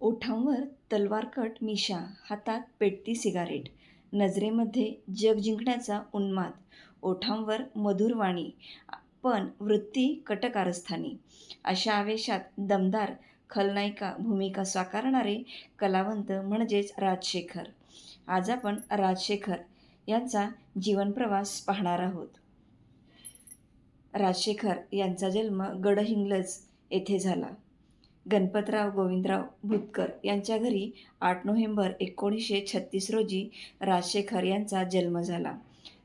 ओठांवर तलवारकट मिशा हातात पेटती सिगारेट. नजरेमध्ये जग जिंकण्याचा उन्माद. ओठांवर मधुर वाणी पण वृत्ती कटकारस्थानी. अशा आवेशात दमदार खलनायिका भूमिका साकारणारे कलावंत म्हणजेच राजशेखर. आज आपण राजशेखर यांचा जीवनप्रवास पाहणार आहोत. राजशेखर यांचा जन्म गडहिंग्लज येथे झाला. गणपतराव गोविंदराव भुतकर यांच्या घरी आठ नोव्हेंबर एकोणीसशे छत्तीस रोजी राजशेखर यांचा जन्म झाला.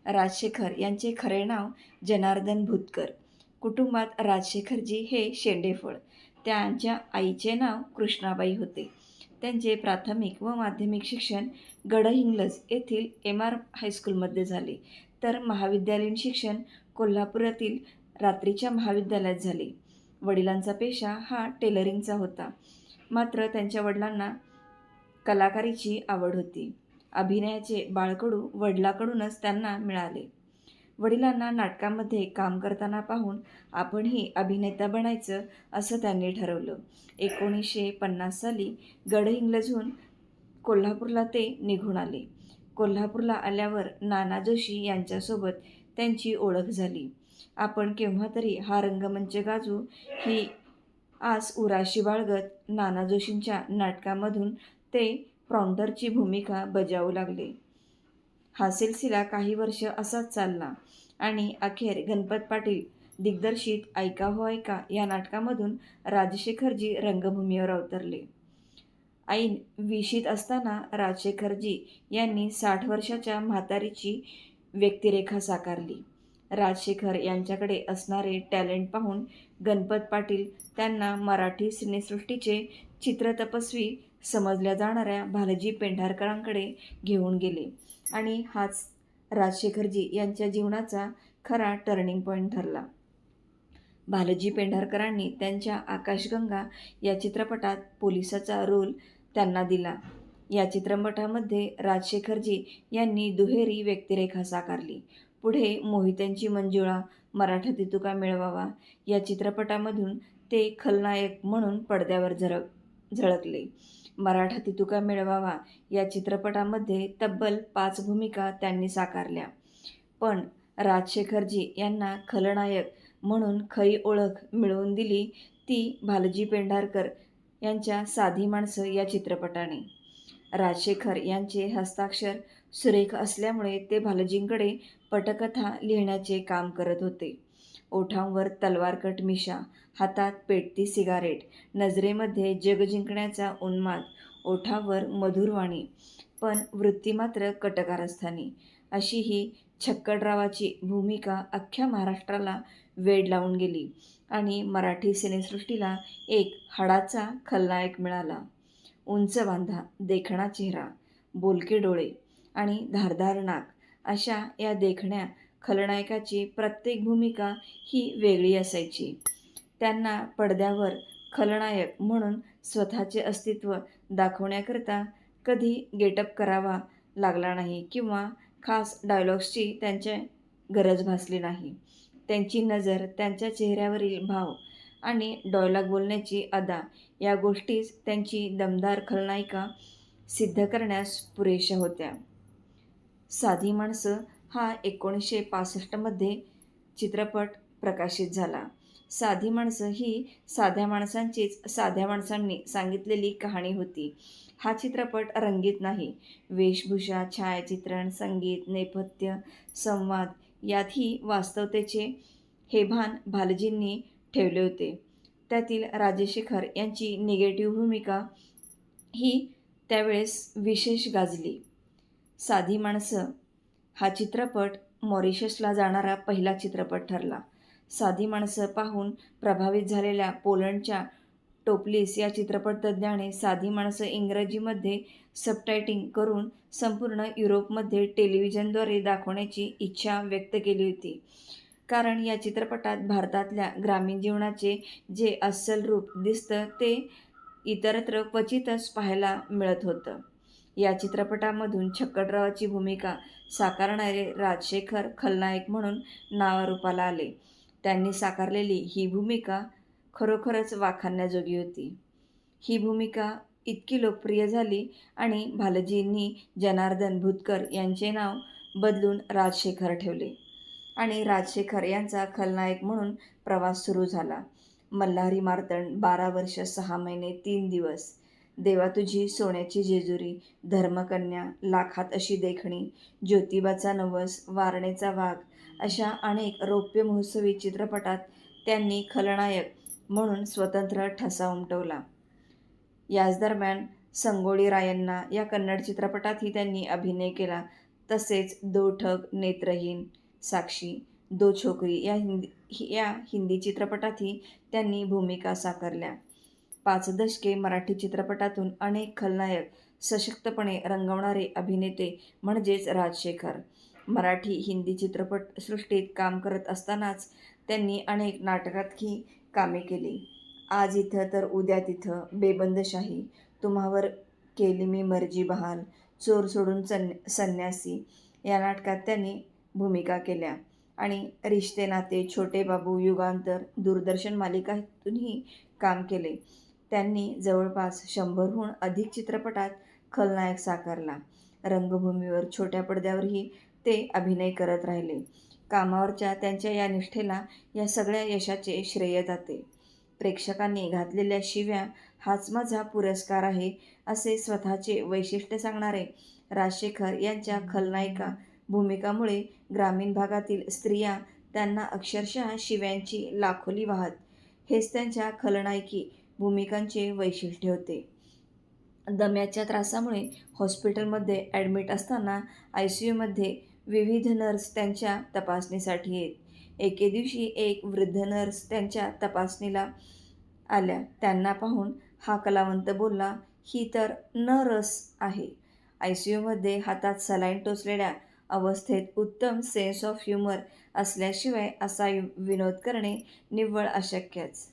राजशेखर यांचे खरे नाव जनार्दन भुतकर. कुटुंबात राजशेखरजी हे शेंडेफळ. त्यांच्या आईचे नाव कृष्णाबाई होते. त्यांचे प्राथमिक व माध्यमिक शिक्षण गडहिंग्लज येथील एम आर हायस्कूलमध्ये झाले. तर महाविद्यालयीन शिक्षण कोल्हापुरातील रात्रीच्या महाविद्यालयात झाले. वडिलांचा पेशा हा टेलरिंगचा होता. मात्र त्यांच्या वडिलांना कलाकारीची आवड होती. अभिनयाचे बाळकडू वडिलाकडूनच त्यांना मिळाले. वडिलांना नाटकामध्ये काम करताना पाहून आपणही अभिनेता बनायचं असं त्यांनी ठरवलं. एकोणीसशे पन्नास साली गडहिंग्लजहून कोल्हापूरला ते निघून आले. कोल्हापूरला आल्यावर नाना जोशी यांच्यासोबत त्यांची ओळख झाली. आपण केव्हा तरी हा रंगमंच गाजू ही आस उराशी बाळगत नाना जोशींच्या नाटकामधून ते प्रॉन्टरची भूमिका बजावू लागले. हा सिलसिला काही वर्ष असाच चालला आणि अखेर गणपत पाटील दिग्दर्शित ऐका हो ऐका या नाटकामधून राजशेखरजी रंगभूमीवर अवतरले. ऐन विशीत असताना राजशेखरजी यांनी साठ वर्षाच्या म्हातारीची व्यक्तिरेखा साकारली. राजशेखर यांच्याकडे असणारे टॅलेंट पाहून गणपत पाटील त्यांना मराठी सिनेसृष्टीचे चित्रतपस्वी समजल्या जाणाऱ्या भालजी पेंढारकरांकडे घेऊन गेले. आणि हाच राजशेखरजी यांच्या जीवनाचा खरा टर्निंग पॉईंट ठरला. भालजी पेंढारकरांनी त्यांच्या आकाशगंगा या चित्रपटात पोलिसाचा रोल त्यांना दिला. या चित्रपटामध्ये राजशेखरजी यांनी दुहेरी व्यक्तिरेखा साकारली. पुढे मोहित्यांची मंजुळा मराठा तितुका मिळवावा या चित्रपटामधून ते खलनायक म्हणून पडद्यावर झळक झळकले. मराठा तितुका मिळवावा या चित्रपटामध्ये तब्बल पाच भूमिका त्यांनी साकारल्या. पण राजशेखरजी यांना खलनायक म्हणून खरी ओळख मिळवून दिली ती भालजी पेंढारकर यांच्या साधी माणसं या चित्रपटाने. राजशेखर यांचे हस्ताक्षर सुरेख असल्यामुळे ते भालजींकडे पटकथा लिहिण्याचे काम करत होते. ओठांवर तलवारकट मिशा हातात पेटती सिगारेट नजरेमध्ये जग जिंकण्याचा उन्माद ओठावर मधुरवाणी पण वृत्ती मात्र कटकारस्थानी. अशी ही छक्कडरावाची भूमिका अख्ख्या महाराष्ट्राला वेड लावून गेली आणि मराठी सिनेसृष्टीला एक हाडाचा खलनायक मिळाला. उंच बांधा देखणा चेहरा बोलके डोळे आणि धारधार नाक अशा या देखण्या खलनायकाची प्रत्येक भूमिका ही वेगळी असायची. त्यांना पडद्यावर खलनायक म्हणून स्वतःचे अस्तित्व दाखवण्याकरता कधी गेटअप करावा लागला नाही किंवा खास डायलॉग्सची त्यांच्या गरज भासली नाही. त्यांची नजर त्यांच्या चेहऱ्यावरील भाव आणि डॉयलॉग बोलण्याची अदा. या गोष्टीच त्यांची दमदार खलनायिका सिद्ध करण्यास पुरेशा होत्या. साधी माणसं हा एकोणीसशे पासष्टमध्ये चित्रपट प्रकाशित झाला. साधी माणसं ही साध्या माणसांचीच साध्या माणसांनी सांगितलेली कहाणी होती. हा चित्रपट रंगीत नाही. वेशभूषा छायाचित्रण संगीत नेपथ्य संवाद यातही वास्तवतेचे हे भान भालजींनी ठेवले होते. त्यातील राजेशेखर यांची निगेटिव्ह भूमिका ही त्यावेळेस विशेष गाजली. साधी माणसं हा चित्रपट मॉरिशसला जाणारा पहिला चित्रपट ठरला. साधी माणसं पाहून प्रभावित झालेल्या पोलंडच्या टोपलीस या चित्रपटतज्ञाने साधी माणसं इंग्रजीमध्ये सबटायटिंग करून संपूर्ण युरोपमध्ये टेलिव्हिजनद्वारे दाखवण्याची इच्छा व्यक्त केली होती. कारण या चित्रपटात भारतातल्या ग्रामीण जीवनाचे जे अस्सल रूप दिसतं ते इतरत्र क्वचितच पाहायला मिळत होतं. या चित्रपटामधून छक्कडरावाची भूमिका साकारणारे राजशेखर खलनायक म्हणून नावारूपाला आले. त्यांनी साकारलेली ही भूमिका खरोखरच वाखाणण्याजोगी होती. ही भूमिका इतकी लोकप्रिय झाली आणि भालजींनी जनार्दन भुतकर यांचे नाव बदलून राजशेखर ठेवले. आणि राजशेखर यांचा खलनायक म्हणून प्रवास सुरू झाला. मल्हारी मार्तंड बारा वर्ष सहा महिने तीन दिवस. देवा तुझी सोन्याची जेजुरी धर्मकन्या लाखात अशी देखणी ज्योतिबाचा नवस वारणेचा वाघ अशा अनेक रौप्य महोत्सवी चित्रपटात त्यांनी खलनायक म्हणून स्वतंत्र ठसा उमटवला. याच दरम्यान संगोळी रायण्णा या कन्नड चित्रपटातही त्यांनी अभिनय केला. तसेच दो ठग नेत्रहीन साक्षी दो छोकरी या हिंदी या हिंदी चित्रपटातही त्यांनी भूमिका साकारल्या. पाच दशके मराठी चित्रपटातून अनेक खलनायक सशक्तपणे रंगवणारे अभिनेते म्हणजेच राजशेखर. मराठी हिंदी चित्रपटसृष्टीत काम करत असतानाच त्यांनी अनेक नाटकातही कामे केली. आज इथं तर उद्या तिथं बेबंदशाही तुम्हावर केली मी मर्जी बहाल चोर सोडून सन संन्यासी. या नाटकात त्यांनी भूमिका केल्या. आणि रिश्ते नाते छोटे बाबू युगांतर दूरदर्शन मालिकातूनही काम केले. त्यांनी जवळपास शंभरहून अधिक चित्रपटात खलनायक साकारला. रंगभूमीवर छोट्या पडद्यावरही ते अभिनय करत राहिले. कामावरच्या त्यांच्या या निष्ठेला या सगळ्या यशाचे श्रेय जाते. प्रेक्षकांनी घातलेल्या शिव्या हाच माझा पुरस्कार आहे असे स्वतःचे वैशिष्ट्य सांगणारे राजशेखर यांच्या खलनायिका भूमिकामुळे ग्रामीण भागातील स्त्रिया त्यांना अक्षरशः शिव्यांची लाखोली वाहत. हेच त्यांच्या खलनायकी भूमिकांचे वैशिष्ट्य होते. दम्याच्या त्रासामुळे हॉस्पिटलमध्ये ॲडमिट असताना आय सी यूमध्ये विविध नर्स त्यांच्या तपासणीसाठी येत. एके दिवशी एक वृद्ध नर्स त्यांच्या तपासणीला आल्या. त्यांना पाहून हा कलावंत बोलला ही तर न रस आहे. आय सी यूमध्ये हातात सलाईन टोचलेल्या अवस्थेत उत्तम सेन्स ऑफ ह्युमर असल्याशिवाय असा विनोद करणे निव्वळ अशक्यच.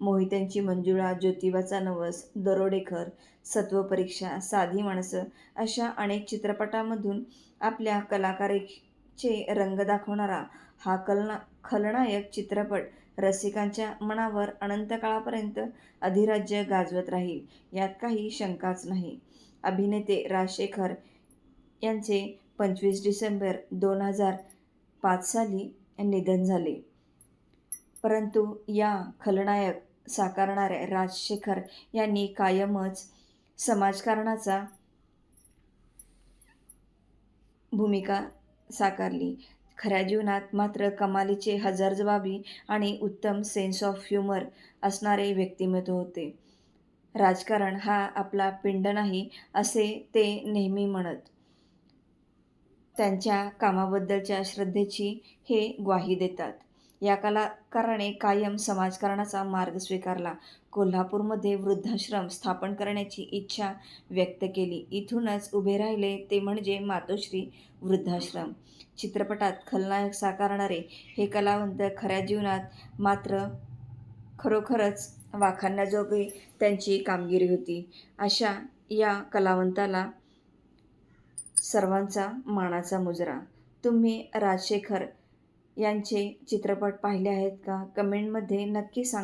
मोहित्यांची मंजुळा ज्योतिबाचा नवस दरोडेखर सत्वपरीक्षा साधी माणसं अशा अनेक चित्रपटांमधून आपल्या कलाकारीचे रंग दाखवणारा हा कलना खलनायक चित्रपट रसिकांच्या मनावर अनंत काळापर्यंत अधिराज्य गाजवत राहील यात काही शंकाच नाही. अभिनेते राजशेखर यांचे पंचवीस डिसेंबर दोन हजार पाच साली निधन झाले. परंतु या खलनायक साकारणाऱ्या राजशेखर यांनी कायमच समाजकारणाचा भूमिका साकारली. खऱ्या जीवनात मात्र कमालीचे हजार जबाबी आणि उत्तम सेन्स ऑफ ह्युमर असणारे व्यक्तिमत्व होते. राजकारण हा आपला पिंड नाही असे ते नेहमी म्हणत. त्यांच्या कामाबद्दलच्या श्रद्धेची हे ग्वाही देतात. या कलाकाराने कायम समाजकारणाचा मार्ग स्वीकारला. कोल्हापूरमध्ये वृद्धाश्रम स्थापन करण्याची इच्छा व्यक्त केली. इथूनच उभे राहिले ते म्हणजे मातोश्री वृद्धाश्रम. चित्रपटात खलनायक साकारणारे हे कलावंत खऱ्या जीवनात मात्र खरोखरच वाखाणण्याजोगी त्यांची कामगिरी होती. अशा या कलावंताला सर्वांचा मानाचा मुजरा. तुम्ही राजशेखर यांचे चित्रपट पाहिले आहेत का? कमेंटमध्ये नक्की सांग.